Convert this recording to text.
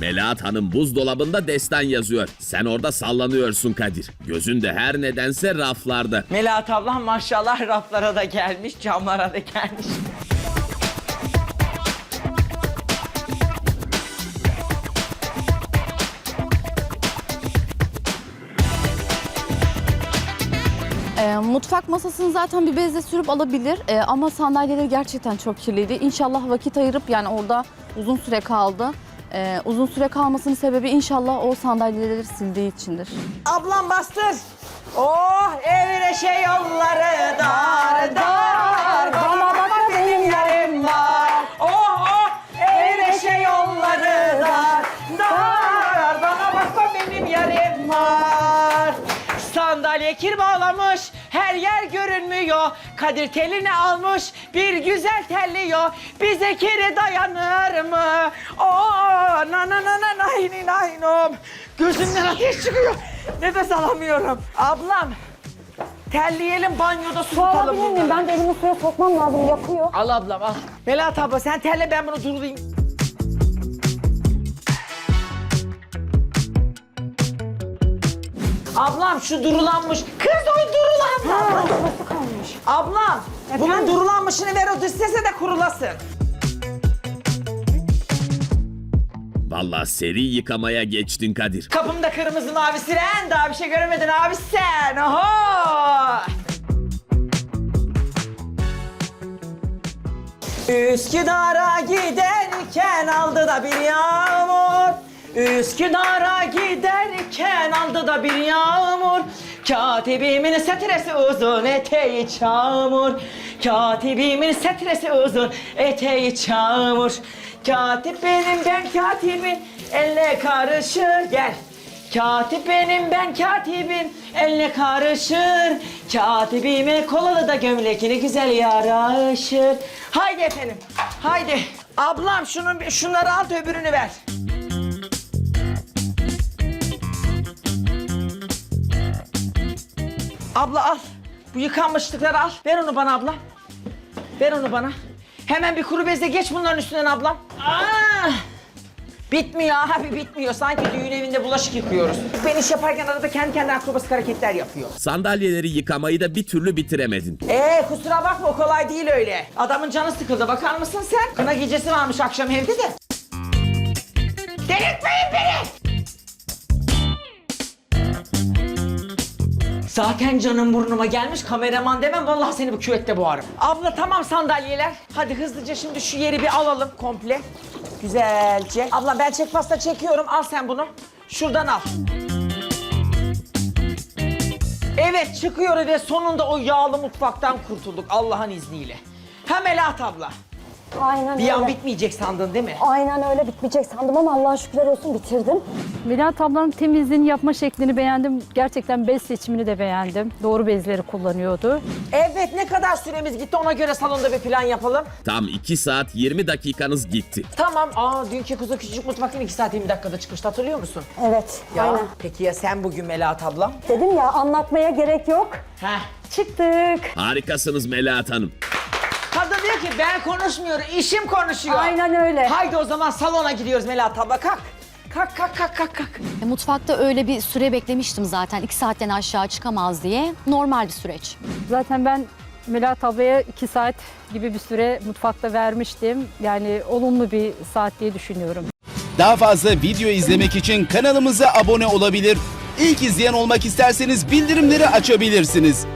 Melahat Hanım buzdolabında destan yazıyor. Sen orada sallanıyorsun Kadir. Gözün de her nedense raflarda. Melahat ablam maşallah raflara da gelmiş, camlara da gelmiş. Ee, mutfak masasını zaten bir bezle sürüp alabilir Ee, ama sandalyeleri gerçekten çok kirliydi. İnşallah vakit ayırıp yani orada uzun süre kaldı. Ee, uzun süre kalmasının sebebi inşallah o sandalyeleri sildiği içindir. Ablam bastır. Oh evre şey yolları dar dar. Bana bana benim yerim var. Oh oh evre şey yolları dar dar. Bana bakma benim yerim var. Sandalye kir bağlamış, her yer görünmüyor. Kadir telini almış, bir güzel telliyor. Bize kiri dayanır mı? Oo, na na na na nay nay nom. Gözümden ateş çıkıyor. Nefes alamıyorum. Ablam, terleyelim banyoda su tutalım bunları. Ben de elimi suya sokmam lazım yakıyor. Al ablam al. Melahat abla sen terle ben bunu durulayım. Ablam şu durulanmış. Kız o durulanmış. Ablam bunun durulanmışını ver o dış sese de kurulasın. Vallahi seri yıkamaya geçtin Kadir. Kapımda kırmızı mavi siren daha bir şey göremedin abi sen. Oho. Üsküdar'a giderken aldı da bir yağmur. Üsküdar'a giderken aldı da bir yağmur. Katibimin setresi uzun, eteği çamur. Katibimin setresi uzun, eteği çamur. Katip benim ben katibin, elle karışır gel. Katip benim ben katibim, eline karışır. Katibime kolalı da gömlekini güzel yaraşır. Haydi efendim, haydi. Ablam şunun, şunları al da öbürünü ver. Abla al. Bu yıkanmışlıkları al. Ver onu bana ablam. Ver onu bana. Hemen bir kuru bezle geç bunların üstünden ablam. Aa! Bitmiyor abi bitmiyor. Sanki düğün evinde bulaşık yıkıyoruz. Ben iş yaparken arada kendi kendine akrobasik hareketler yapıyor. Sandalyeleri yıkamayı da bir türlü bitiremedin. Ee kusura bakma o kolay değil öyle. Adamın canı sıkıldı bakar mısın sen? Kına gecesi varmış akşam evde de. Delirtmeyin beni! Zaten canım burnuma gelmiş kameraman demem vallahi seni bu küvette boğarım. Abla tamam sandalyeler. Hadi hızlıca şimdi şu yeri bir alalım komple. Güzelce. Abla ben çek pasta çekiyorum al sen bunu. Şuradan al. Evet çıkıyor ve sonunda o yağlı mutfaktan kurtulduk Allah'ın izniyle. Ha Melahat abla. Aynen Bir öyle. an bitmeyecek sandın değil mi? Aynen öyle bitmeyecek sandım ama Allah'a şükürler olsun bitirdim. Melahat ablanın temizliğini yapma şeklini beğendim. Gerçekten bez seçimini de beğendim. Doğru bezleri kullanıyordu. Evet ne kadar süremiz gitti ona göre salonda bir plan yapalım. Tam 2 saat 20 dakikanız gitti. Tamam. Aa dünkü kuzu küçücük mutfaktan 2 saat 20 dakikada çıkmıştı hatırlıyor musun? Evet, Ya aynen. peki ya sen bugün Melahat ablam? Dedim ya anlatmaya gerek yok. Heh. Çıktık. Harikasınız Melahat Hanım. Diyor ki ben konuşmuyorum işim konuşuyor. Aynen öyle. Haydi o zaman salona gidiyoruz Melahat abla kalk. Kalk kalk kalk kalk kalk. E, Mutfakta öyle bir süre beklemiştim zaten. iki saatten aşağı çıkamaz diye. Normal bir süreç. Zaten ben Melahat ablaya iki saat gibi bir süre mutfakta vermiştim. Yani olumlu bir saat diye düşünüyorum. Daha fazla video izlemek için kanalımıza abone olabilir. İlk izleyen olmak isterseniz bildirimleri açabilirsiniz.